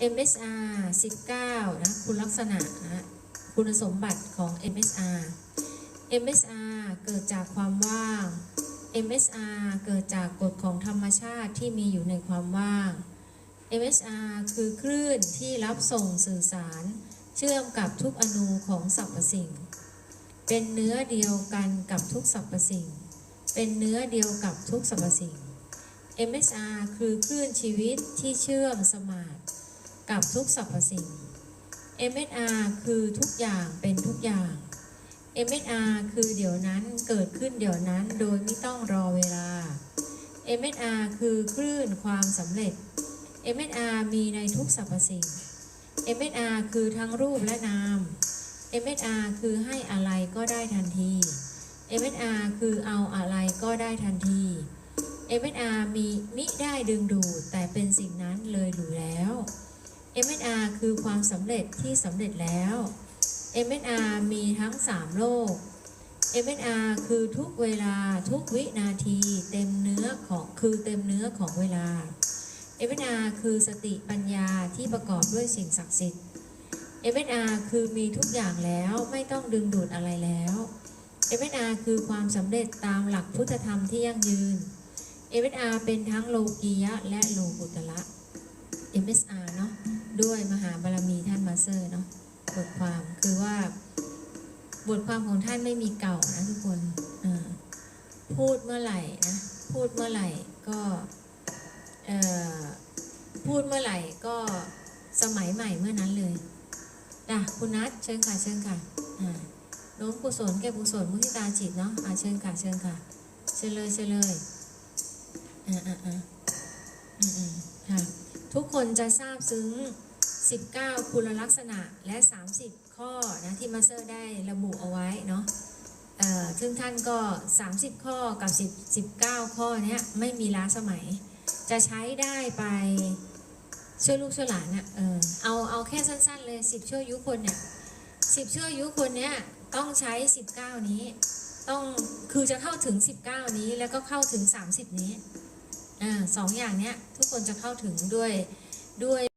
MSR 19นะคุณลักษณะนะคุณสมบัติของ MSR MSR เกิดจากความว่าง MSR เกิดจากกฎของธรรมชาติที่มีอยู่ในความว่าง MSR คือคลื่นที่รับส่งสื่อสาร เชื่อมกับทุกอนูของสรรพสิ่ง เป็นเนื้อเดียวกันกับทุกสรรพสิ่ง เป็นเนื้อเดียวกับทุกสรรพสิ่ง MSR คือคลื่นชีวิตที่เชื่อมสมาน กับทุกสรรพสิ่ง MSR คือทุกอย่างเป็นทุกอย่าง MSR คือเดี๋ยวนั้นเกิดขึ้นเดี๋ยวนั้นโดยไม่ต้องรอเวลา MSR คือคลื่นความสำเร็จ MSR มีในทุกสรรพสิ่ง MSR คือทั้งรูปและนาม MSR คือให้อะไรก็ได้ทันที MSR คือเอาอะไรก็ได้ทันที MSR มีมิได้ดึงดูดแต่เป็นสิ่งนั้นเลยหรือแล้ว MSR คือความสำเร็จที่สำเร็จแล้ว MSR มีทั้ง 3 โลก MSR คือทุกเวลาทุกวินาทีเต็มเนื้อของคือเต็มเนื้อของเวลา MSR คือสติปัญญาที่ประกอบด้วยสิ่งศักดิ์สิทธิ์ MSR คือมีทุกอย่างแล้วไม่ต้องดึงดูดอะไรแล้ว MSR คือความสำเร็จตามหลักพุทธธรรมที่ยั่งยืน MSR เป็นทั้งโลกียะและโลกุตละ MSR เนาะ ด้วยมหาบารมีท่านมาเซอร์เนาะบทความคือว่า บทความของท่านไม่มีเก่านะทุกคนพูดเมื่อไหร่นะพูดเมื่อไหร่ก็พูดเมื่อไหร่ก็สมัยใหม่เมื่อนั้นเลยจ้ะคุณนัทเชิญค่ะเชิญค่ะอ่าโน้มกุศลแก่กุศลมุทิตาจิตเนาะอ่าเชิญค่ะเชิญค่ะ เชิญเลยเชิญเลยอ่าอ่าอ่า ทุกคนจะทราบซึ้ง 19 คุณลักษณะและ 30 ข้อนะที่มาสเตอร์ได้ระบุเอาไว้เนาะเอ่อซึ่งท่านก็ 30 ข้อกับ 10 19 ข้อเนี้ยไม่มีล้าสมัย จะใช้ได้ไปช่วยลูกช่วยหลานอะเออเอาเอาแค่สั้นๆเลย 10ช่วยยุคนเนี่ย10ช่วยยุคนเนี้ยต้องใช้ 19 นี้ ต้องคือจะเข้าถึง 19 นี้แล้วก็เข้าถึง 30 นี้ อ่าสองอย่างเนี้ยทุกคนจะเข้าถึงด้วยด้วย